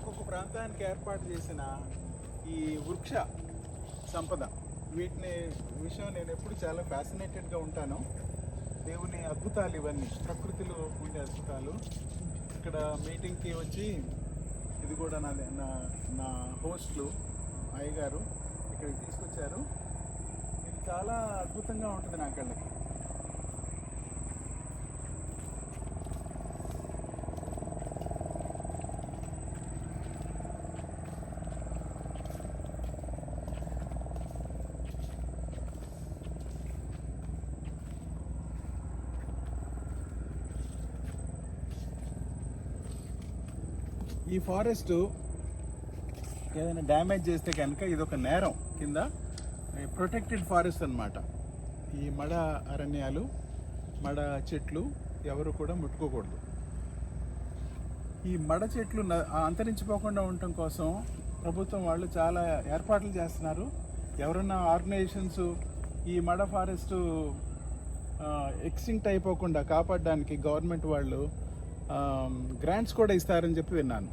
ఒక్కొక్క ప్రాంతానికి ఏర్పాటు చేసిన ఈ వృక్ష సంపద. వీటిని విషయం నేను ఎప్పుడు చాలా ఫ్యాసినేటెడ్గా ఉంటాను. దేవుని అద్భుతాలు ఇవన్నీ ప్రకృతిలో ఉండే అద్భుతాలు. ఇక్కడ మీటింగ్కి వచ్చి ఇది కూడా నా నా నా హోస్ట్లు అయ్యగారు ఇక్కడికి తీసుకొచ్చారు. ఇది చాలా అద్భుతంగా ఉంటుంది నా కళ్ళకి. ఈ ఫారెస్ట్ ఏదైనా డ్యామేజ్ చేస్తే కనుక ఇది ఒక నేరం కింద ప్రొటెక్టెడ్ ఫారెస్ట్ అన్నమాట. ఈ మడ అరణ్యాలు మడ చెట్లు ఎవరు కూడా ముట్టుకోకూడదు. ఈ మడ చెట్లు అంతరించిపోకుండా ఉండటం కోసం ప్రభుత్వం వాళ్ళు చాలా ఏర్పాట్లు చేస్తున్నారు. ఎవరన్నా ఆర్గనైజేషన్స్ ఈ మడ ఫారెస్ట్ ఎక్స్టింక్ట్ అయిపోకుండా కాపాడడానికి గవర్నమెంట్ వాళ్ళు Um, గ్రాంట్స్ కూడా ఇస్తారని చెప్పి విన్నాను.